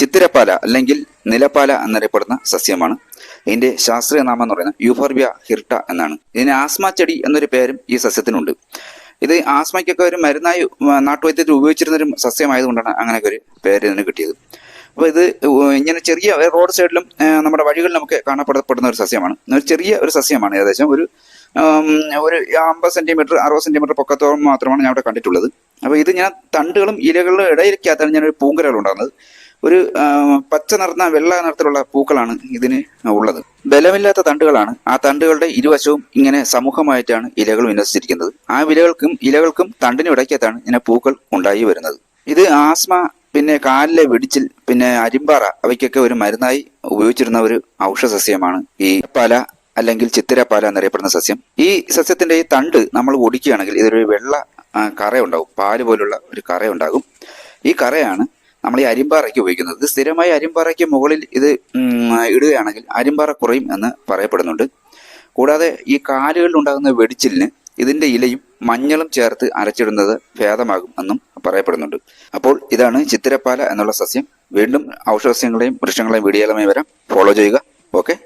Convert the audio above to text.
ചിത്തിരപ്പാല അല്ലെങ്കിൽ നിലപ്പാല എന്നറിയപ്പെടുന്ന സസ്യമാണ്. ഇതിന്റെ ശാസ്ത്രീയ നാമം എന്ന് പറയുന്നത് യൂഫോർബിയ ഹിർട്ട എന്നാണ്. ഇതിന് ആസ്മ ചെടി എന്നൊരു പേരും ഈ സസ്യത്തിനുണ്ട്. ഇത് ആസ്മയ്ക്കൊക്കെ ഒരു മരുന്നായി നാട്ടുവൈദ്യത്തിൽ ഉപയോഗിച്ചിരുന്ന ഒരു സസ്യമായതുകൊണ്ടാണ് അങ്ങനെയൊക്കെ ഒരു പേര് ഇതിന് കിട്ടിയത്. അപ്പോൾ ഇത് ഇങ്ങനെ ചെറിയ റോഡ് സൈഡിലും നമ്മുടെ വഴികളിലും നമുക്ക് കാണപ്പെടപ്പെടുന്ന ഒരു സസ്യമാണ്. ഒരു ചെറിയ ഒരു സസ്യമാണ് ഏകദേശം ഒരു ഒരു അമ്പത് സെന്റിമീറ്റർ അറുപത് സെന്റിമീറ്റർ പൊക്കത്തോളം മാത്രമാണ് ഞാൻ അവിടെ കണ്ടിട്ടുള്ളത്. അപ്പോൾ ഇത് ഞാൻ തണ്ടുകളും ഇലകളുടെ ഇടയിലേക്കകത്താണ് ഞാൻ ഒരു പൂങ്കരകൾ ഉണ്ടാകുന്നത് ഒരു പച്ച നിറന്ന വെള്ള നിറത്തിലുള്ള പൂക്കളാണ് ഇതിന് ഉള്ളത്. ബലമില്ലാത്ത തണ്ടുകളാണ്. ആ തണ്ടുകളുടെ ഇരുവശവും ഇങ്ങനെ സമൂഹമായിട്ടാണ് ഇലകൾ വിന്യസിച്ചിരിക്കുന്നത്. ആ ഇലകൾക്കും ഇലകൾക്കും തണ്ടിനും ഇടയ്ക്കകത്താണ് ഇങ്ങനെ പൂക്കൾ ഉണ്ടായി വരുന്നത്. ഇത് ആസ്മ പിന്നെ കാലിലെ വെടിച്ചിൽ പിന്നെ അരിമ്പാറ അവയ്ക്കൊക്കെ ഒരു മരുന്നായി ഉപയോഗിച്ചിരുന്ന ഒരു ഔഷധസസ്യമാണ് ഈ പല അല്ലെങ്കിൽ ചിത്തിരപ്പാല എന്നറിയപ്പെടുന്ന സസ്യം. ഈ സസ്യത്തിന്റെ ഈ തണ്ട് നമ്മൾ ഒടിക്കുകയാണെങ്കിൽ ഇതൊരു വെള്ള കറ ഉണ്ടാവും പാൽ പോലുള്ള ഒരു കറ ഉണ്ടാകും ഈ കറയാണ് നമ്മൾ ഈ അരിമ്പാറയ്ക്ക് ഉപയോഗിക്കുന്നത്. ഇത് സ്ഥിരമായി അരിമ്പാറയ്ക്ക് മുകളിൽ ഇത് ഇടുകയാണെങ്കിൽ അരിമ്പാറ കുറയും എന്ന് പറയപ്പെടുന്നുണ്ട്. കൂടാതെ ഈ കാലുകളിൽ ഉണ്ടാകുന്ന വെടിച്ചിലിന് ഇതിന്റെ ഇലയും മഞ്ഞളും ചേർത്ത് അരച്ചിടുന്നത് ഭേദമാകും എന്നും പറയപ്പെടുന്നുണ്ട്. അപ്പോൾ ഇതാണ് ചിത്തിരപ്പാല എന്നുള്ള സസ്യം. വീണ്ടും ഔഷധസ്യങ്ങളെയും വൃക്ഷങ്ങളെയും വീഡിയോകളുമായി വരാം. ഫോളോ ചെയ്യുക. ഓക്കെ.